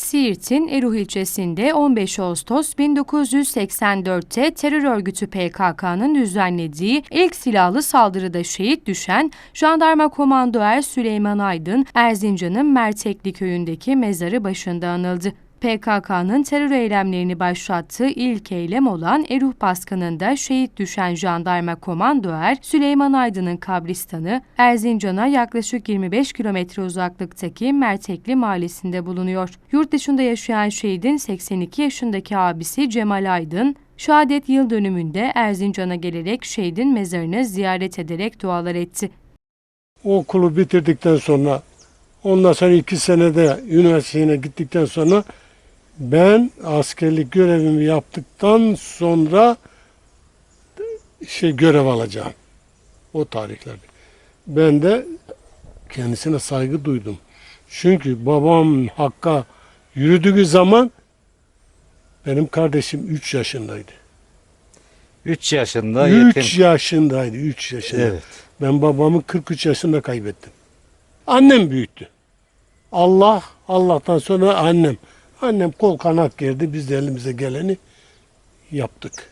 Siirt'in Eruh ilçesinde 15 Ağustos 1984'te terör örgütü PKK'nın düzenlediği ilk silahlı saldırıda şehit düşen Jandarma Komando Er Süleyman Aydın, Erzincan'ın Mertekli köyündeki mezarı başında anıldı. PKK'nın terör eylemlerini başlattığı ilk eylem olan Eruh baskınında şehit düşen jandarma komando er Süleyman Aydın'ın kabristanı Erzincan'a yaklaşık 25 kilometre uzaklıktaki Mertekli mahallesinde bulunuyor. Yurt dışında yaşayan şehidin 82 yaşındaki abisi Cemal Aydın, şehadet yıl dönümünde Erzincan'a gelerek şehidin mezarını ziyaret ederek dualar etti. Okulu bitirdikten sonra ondan sonra iki senede üniversiteye gittikten sonra ben askerlik görevimi yaptıktan sonra şey görev alacağım. O tarihlerde. Ben de kendisine saygı duydum. Çünkü babam Hakk'a yürüdüğü zaman benim kardeşim 3 yaşındaydı. 3 yaşında 3 yetim. yaşındaydı. 3 yaşında. Evet. Ben babamı 43 yaşında kaybettim. Annem büyüttü. Allah, Allah'tan sonra annem. Annem kol kanat gerdi. Biz de elimize geleni yaptık.